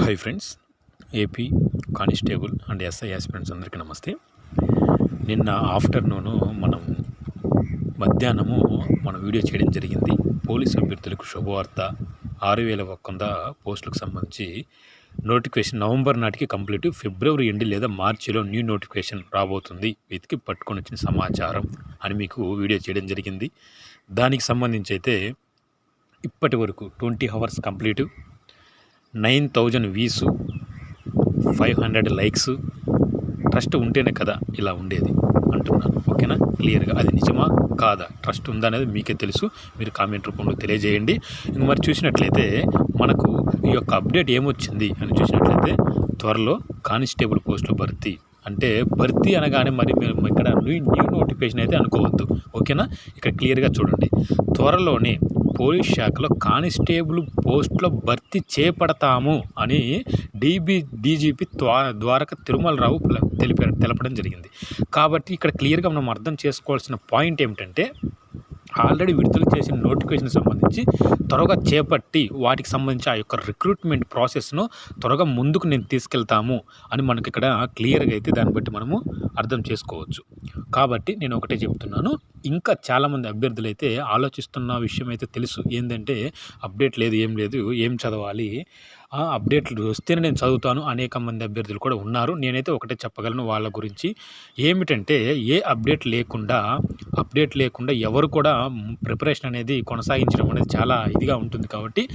Hi friends AP constable and SI aspirants అందరికీ నమస్తే. నిన్న ఆఫ్టర్నూను మనం మధ్యాహ్నము మనం వీడియో చేయడం జరిగింది. పోలీస్ అభ్యర్థులకు శుభవార్త. ఆరు వేల వంద పోస్టులకు సంబంధించి నోటిఫికేషన్ నవంబర్ నాటికి కంప్లీట్ ఫిబ్రవరి ఎండ్ లేదా మార్చిలో న్యూ నోటిఫికేషన్ రాబోతుంది. వెతికి పట్టుకొని వచ్చిన సమాచారం అని మీకు వీడియో చేయడం జరిగింది. దానికి సంబంధించి అయితే ఇప్పటి వరకు twenty hours complete nine thousand వీసు five hundred likes. Trust ఉంటేనే కదా ఇలా ఉండేది అంటున్నాను. ఓకేనా? క్లియర్గా. అది నిజమా కాదా? ట్రస్ట్ ఉందా అనేది మీకే తెలుసు. మీరు కామెంట్ రూపంలో తెలియజేయండి. ఇంక మరి చూసినట్లయితే మనకు ఈ యొక్క అప్డేట్ ఏమొచ్చింది అని చూసినట్లయితే త్వరలో కానిస్టేబుల్ పోస్టులో భర్తీ. అంటే భర్తీ అనగానే మరి మేము ఇక్కడ న్యూ న్యూ నోటిఫికేషన్ అయితే అనుకోవద్దు. ఓకేనా? ఇక్కడ క్లియర్గా చూడండి. త్వరలోనే పోలీస్ శాఖలో కానిస్టేబుల్ పోస్టులో భర్తీ చేపడతాము అని డీబీ డీజీపీ ద్వారక తిరుమలరావు తెలిపారు తెలపడం జరిగింది. కాబట్టి ఇక్కడ క్లియర్గా మనం అర్థం చేసుకోవాల్సిన పాయింట్ ఏమిటంటే ఆల్రెడీ విడుదల చేసిన నోటిఫికేషన్ సంబంధించి త్వరగా చేపట్టి వాటికి సంబంధించి ఆ యొక్క రిక్రూట్మెంట్ ప్రాసెస్ను త్వరగా ముందుకు నేను తీసుకెళ్తాము అని మనకి ఇక్కడ క్లియర్గా అయితే దాన్ని బట్టి మనము అర్థం చేసుకోవచ్చు. కాబట్టి నేను ఒకటే చెప్తున్నాను. ఇంకా చాలామంది అభ్యర్థులు అయితే ఆలోచిస్తున్న విషయం అయితే తెలుసు. ఏంటంటే అప్డేట్ లేదు ఏం లేదు ఏం చదవాలి? అప్డేట్లు వస్తేనే నేను చదువుతాను. అనేక మంది అభ్యర్థులు కూడా ఉన్నారు. నేనైతే ఒకటే చెప్పగలను వాళ్ళ గురించి. ఏమిటంటే ఏ అప్డేట్ లేకుండా అప్డేట్ లేకుండా ఎవరు కూడా ప్రిపరేషన్ అనేది కొనసాగించడం అనేది చాలా ఇదిగా ఉంటుంది కాబట్టి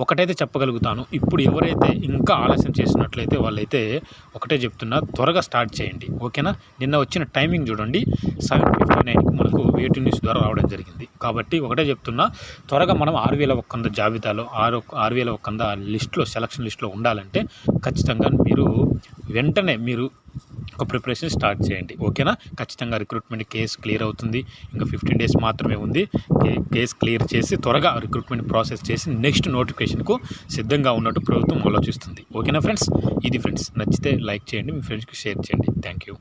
ఒకటైతే చెప్పగలుగుతాను. ఇప్పుడు ఎవరైతే ఇంకా ఆలస్యం చేసినట్లయితే వాళ్ళైతే ఒకటే చెప్తున్నా త్వరగా స్టార్ట్ చేయండి. ఓకేనా? నిన్న వచ్చిన టైమింగ్ చూడండి. సెవెన్ ఫిఫ్టీ నైన్కి మనకు వేటి న్యూస్ ద్వారా రావడం జరిగింది. కాబట్టి ఒకటే చెప్తున్నా త్వరగా మనం ఆరు వేల ఒక్కంద జాబితాలో ఆరు ఆరు వేల ఒక్కంద లిస్టులో సెలక్షన్ లిస్ట్లో ఉండాలంటే ఖచ్చితంగా మీరు వెంటనే మీరు ఒక ప్రిపరేషన్ స్టార్ట్ చేయండి. ఓకేనా? ఖచ్చితంగా రిక్రూట్మెంట్ కేసు క్లియర్ అవుతుంది. ఇంకా ఫిఫ్టీన్ డేస్ మాత్రమే ఉంది. కేసు క్లియర్ చేసి త్వరగా రిక్రూట్మెంట్ ప్రాసెస్ చేసి నెక్స్ట్ నోటిఫికేషన్కు సిద్ధంగా ఉన్నట్టు ప్రభుత్వం ఆలోచిస్తుంది. ఓకేనా ఫ్రెండ్స్? ఇది ఫ్రెండ్స్ నచ్చితే లైక్ చేయండి మీ ఫ్రెండ్స్కి షేర్ చేయండి. Thank you.